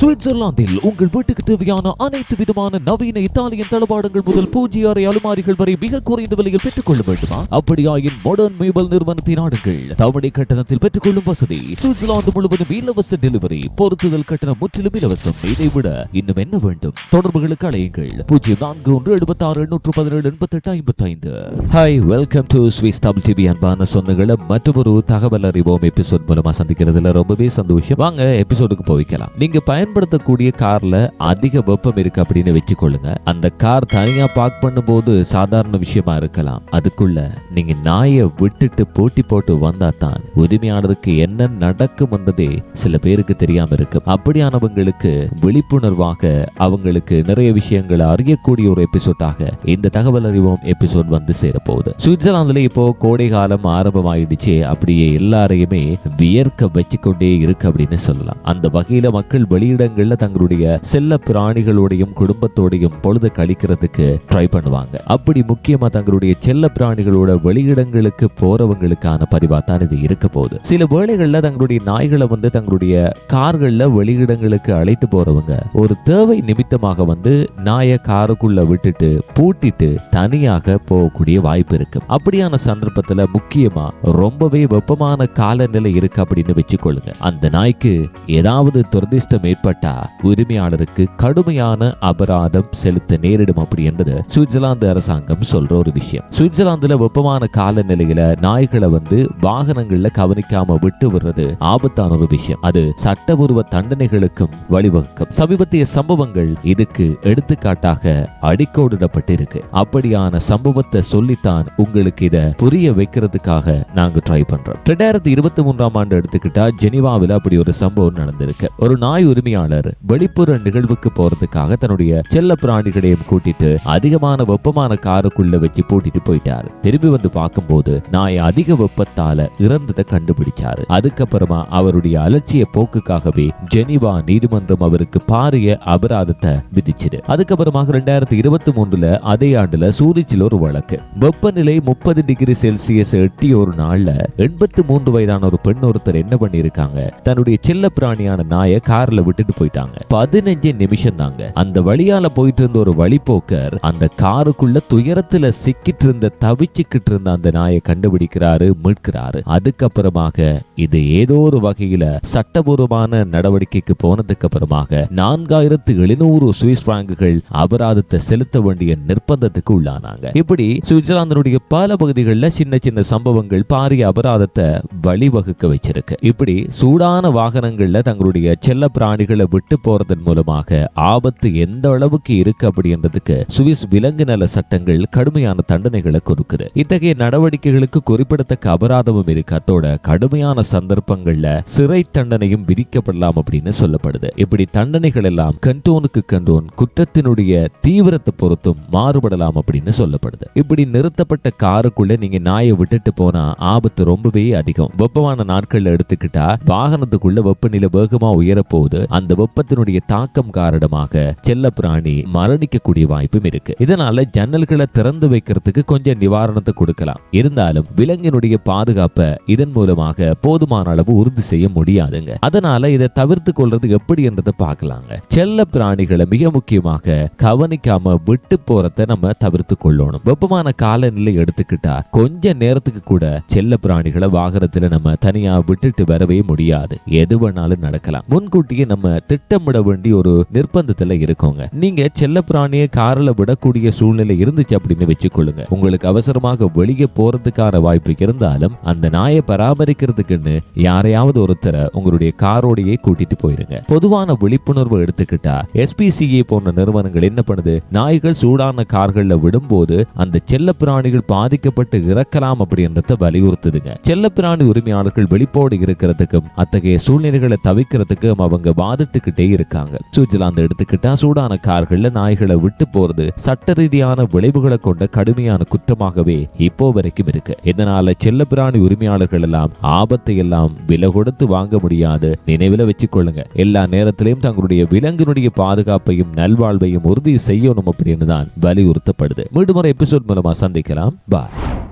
சுவிட்சர்லாந்தில் உங்கள் வீட்டுக்கு தேவையான அனைத்து விதமான நவீன இத்தாலியன் தளபாடங்கள் முதல் பூஜ்ய அறை அலுமாரிகள் வரை மிக குறைந்த விலையில் பெற்றுக் கொள்ள வேண்டுமா? அப்படியாயின் மாடர்ன் மேபல் நிறுவனத்தை நாடுங்கள் தவணை கட்டணத்தில் பெற்றுக்கொள்ளும் வசதி. சுவிட்சர்லாந்து முழுவதும் இலவச டெலிவரி பொருத்துதல் கட்டணம் முற்றிலும் இலவசம். இதை விட இன்னும் என்ன வேண்டும்? தொடர்புகளுக்கு அழையுங்கள். பூஜ்ஜியம் நான்கு ஒன்று எழுபத்தி ஆறு எண்ணூற்று பதினேழு எண்பத்தி எட்டு ஐம்பத்தி ஐந்து hi welcome to Swiss Tamil TV அன்பான சொந்தங்களை மற்றொரு தகவல் அறிவோம் எபிசோட் மூலமா சந்திக்கிறதுல ரொம்பவே சந்தோஷம். வாங்க எபிசோடுக்கு போய்க்கலாம். நீங்க பயன்படுத்தக்கூடிய கார்ல அதிக வெப்பம் இருக்கு அப்படின்னு வச்சுக்கொள்ளுங்க. அந்த கார் தனியா பார்க் பண்ணும்போது சாதாரண விஷயமா இருக்கலாம். அதுக்குள்ள நீங்க நாயை விட்டுட்டு போட்டி போட்டு வந்தா தான் உரிமையானதுக்கு என்ன நடக்கும் என்பதே சில பேருக்கு தெரியாம இருக்கு அப்படியானவங்களுக்கு விழிப்புணர்வாக அவங்களுக்கு நிறைய விஷயங்களை அறியக்கூடிய ஒரு எபிசோடாக இந்த தகவல் அறிவோம் எபிசோட் வந்து சேரப்போகுது. சுவிட்சர்லாந்துல இப்போ கோடை காலம் ஆரம்பமாயிடுச்சு. அப்படியே எல்லாரையுமே வியர்க்க வச்சுக்கொண்டே இருக்கு அப்படின்னு சொல்லலாம். அந்த வகையில மக்கள் வெளியிடங்கள்ல தங்களுடைய செல்ல பிராணிகளோடையும் குடும்பத்தோடையும் பொழுது கழிக்கிறதுக்கு ட்ரை பண்ணுவாங்க. அப்படி முக்கியமா தங்களுடைய செல்ல பிராணிகளோட வெளியிடங்களுக்கு போறவங்களுக்கான பதிவா தான் இது இருக்க போகுது. சில வேளைகள்ல தங்களுடைய நாய்களை வந்து தங்களுடைய கார்கள்ல வெளியிடங்களுக்கு அழைத்து போறவங்க ஒரு தேவை நிமித்தமாக வந்து நாயை காருக்குள்ள விட்டுட்டு பூட்டிட்டு தனியாக போகக்கூடிய வாய்ப்பு இருக்கு. அப்படியான சந்தர்ப்பத்துல முக்கியமா ரொம்பவே வெப்பமான காலநிலை இருக்கு அப்படின்னு வச்சுக்கொள்ளுங்க. அந்த நாய்க்கு ஏதாவது துரதிஷ்டம் உரிமையாளருக்கு கடுமையான அபராதம் செலுத்த நேரிடும் அப்படி என்பது சுவிட்சர்லாந்து அரசாங்கம் சொல்ற ஒரு விஷயம். சுவிட்சர்லாந்துல வெப்பமான காலநிலையில நாய்களை வந்து வாகனங்கள்ல கவனிக்காம விட்டு விடுறது ஆபத்தான ஒரு விஷயம். அது சட்டபூர்வ தண்டனைகளுக்கும் வழிவகுக்கும். சமீபத்திய சம்பவங்கள் இதுக்கு எடுத்துக்காட்டாக அடிக்கோடிடப்பட்டிருக்கு. அப்படியான சம்பவத்தை சொல்லித்தான் உங்களுக்கு இதை புரிய வைக்கிறதுக்காக நாங்க ட்ரை பண்றோம். ரெண்டாயிரத்தி இருபத்தி மூன்றாம் ஆண்டு எடுத்துக்கிட்டா ஜெனிவாவில் அப்படி ஒரு சம்பவம் நடந்திருக்கு. ஒரு நாய் உரிமை உரிமையாளர் வெளிப்புற நிகழ்வுக்கு போறதுக்காக தன்னுடைய செல்ல பிராணிகளையும் கூட்டிட்டு அதிகமான வெப்பமான காருக்குள்ள வச்சு பூட்டிட்டு போயிட்டாரு. திரும்பி வந்து பார்க்கும்போது நாய் அதிக வெப்பத்தால இறந்ததை கண்டுபிடிச்சாரு. அதுக்கப்புறமா அவருடைய அலட்சிய போக்குக்காகவே ஜெனிவா நீதிமன்றம் அவருக்கு பாரிய அபராதத்தை விதிச்சது. அதுக்கப்புறமாக ரெண்டாயிரத்தி இருபத்தி மூன்றுல அதே ஆண்டுல சூரிச்சில் ஒரு வழக்கு. வெப்பநிலை முப்பது டிகிரி செல்சியஸ் எட்டி ஒரு நாள்ல எண்பத்தி மூன்று வயதான ஒரு பெண் ஒருத்தர் என்ன பண்ணிருக்காங்க தன்னுடைய செல்ல பிராணியான நாயை கார்ல விட்டுட்டு போயிட்டாங்க. பதினஞ்சு நிமிஷம் தாங்க. அந்த வழியால போயிட்டு இருந்த ஒரு வழிபோக்கர் அந்த காருக்குள்ள துயரத்துல சிக்கிட்டு இருந்த தவிச்சுக்கிட்டு இருந்த அந்த நாயை கண்டுபிடிக்கிறாரு மீட்கிறாரு. அதுக்கப்புறமாக இது ஏதோ ஒரு வகையில சட்டபூர்வமான நடவடிக்கைக்கு போனதுக்கு அப்புறமாக நான்காயிரத்து எழுநூறு சுவிஸ் பிராங்குகள் அபராதத்தை செலுத்த வேண்டிய நிர்பந்தத்துக்கு உள்ளானாங்க. இப்படி சுவிட்சர்லாந்தினுடைய பல பகுதிகளில் சின்ன சின்ன சம்பவங்கள் பாரிய அபராதத்தை வழிவகுக்க வச்சிருக்கு. இப்படி சூடான வாகனங்கள்ல தங்களுடைய செல்ல பிராணிகள் விட்டு போறதன் மூலமாக ஆபத்து எந்த அளவுக்கு இருக்கு அப்படின்றதுக்கு சுவிஸ் விலங்கு நல சட்டங்கள் கடுமையான தண்டனைகளை கொடுக்குது. இத்தகைய நடவடிக்கைகளுக்கு குறிப்பிடத்தக்க அபராதமும் இருக்கு. அத்தோட கடுமையான சந்தர்ப்பங்கள்ல சிறை தண்டனையும் விதிக்கப்படலாம் அப்படின்னு சொல்லப்படுது. இப்படி தண்டனைகள் எல்லாம் கண்டோனுக்கு கண்டோன் குற்றத்தினுடைய தீவிரத்தை பொறுத்தும் மாறுபடலாம் அப்படின்னு சொல்லப்படுது. இப்படி நிறுத்தப்பட்ட காருக்குள்ள நீங்க நாயை விட்டுட்டு போனா ஆபத்து ரொம்பவே அதிகம். வெப்பமான நாட்கள்ல எடுத்துக்கிட்டா வாகனத்துக்குள்ள வெப்பநிலை வேகமா உயரப்போகுது. அந்த வெப்பத்தினுடைய தாக்கம் காரணமாக செல்ல பிராணி மரணிக்கக்கூடிய வாய்ப்பும் இருக்கு. இதனால ஜன்னல்களை திறந்து வைக்கிறதுக்கு கொஞ்சம் நிவாரணத்தை கொடுக்கலாம். இருந்தாலும் விலங்கினுடைய பாதுகாப்பை இதன் மூலமாக போதுமான அளவு உறுதி செய்ய முடியாதுங்க. அதனால இதை தவிர்த்து கொள்றது எப்படி என்றதை பார்க்கலாங்க. செல்ல பிராணிகளை மிக முக்கியமாக கவனிக்காம விட்டு போறத நம்ம தவிர்த்து கொள்ளணும். வெப்பமான காலநிலை எடுத்துக்கிட்டா கொஞ்ச நேரத்துக்கு கூட செல்ல பிராணிகளை வாகனத்துல நம்ம தனியா விட்டுட்டு வரவே முடியாது. எது வேணாலும் நடக்கலாம். முன்கூட்டியே நம்ம நம்ம திட்டமிட வேண்டிய ஒரு நிர்பந்தத்துல இருக்கோங்க. நீங்க செல்ல பிராணியை கார்ல விடக்கூடிய சூழ்நிலை இருந்துச்சு அப்படின்னு வச்சுக்கொள்ளுங்க. உங்களுக்கு அவசரமாக வெளியே போறதுக்கான வாய்ப்பு இருந்தாலும் அந்த நாயை பராமரிக்கிறதுக்குன்னு யாரையாவது ஒருத்தரை உங்களுடைய காரோடையே கூட்டிட்டு போயிருங்க. பொதுவான விழிப்புணர்வு எடுத்துக்கிட்டா எஸ்பிசிஏ போன்ற நிறுவனங்கள் என்ன பண்ணுது? நாய்கள் சூடான கார்கள்ல விடும்போது அந்த செல்ல பிராணிகள் பாதிக்கப்பட்டு இறக்கலாம் அப்படின்றத வலியுறுத்துதுங்க. செல்ல பிராணி உரிமையாளர்கள் வெளிப்போடு இருக்கிறதுக்கும் அத்தகைய சூழ்நிலைகளை தவிர்க்கிறதுக்கும் அவங்க வாதிட்டுக்கிட்டே இருக்காங்க. சுவிட்சர்லாந்து எடுத்துக்கிட்டா சூடான கார்கள்ல நாய்களை விட்டு போறது சட்ட ரீதியான விளைவுகளை கொண்ட கடுமையான குற்றமாகவே இப்போ வரைக்கும் இருக்கு. இதனால செல்ல பிராணி உரிமையாளர்கள் எல்லாம் ஆபத்தை எல்லாம் விலை கொடுத்து வாங்க முடியாது. நினைவில் வச்சுக்கொள்ளுங்க. எல்லா நேரத்திலையும் தங்களுடைய விலங்கினுடைய பாதுகாப்பையும் நல்வாழ்வையும் உறுதி செய்யணும் அப்படின்னு தான் வலியுறுத்தப்படுது. மீண்டும் ஒரு எபிசோட் மூலமா சந்திக்கலாம். பாய்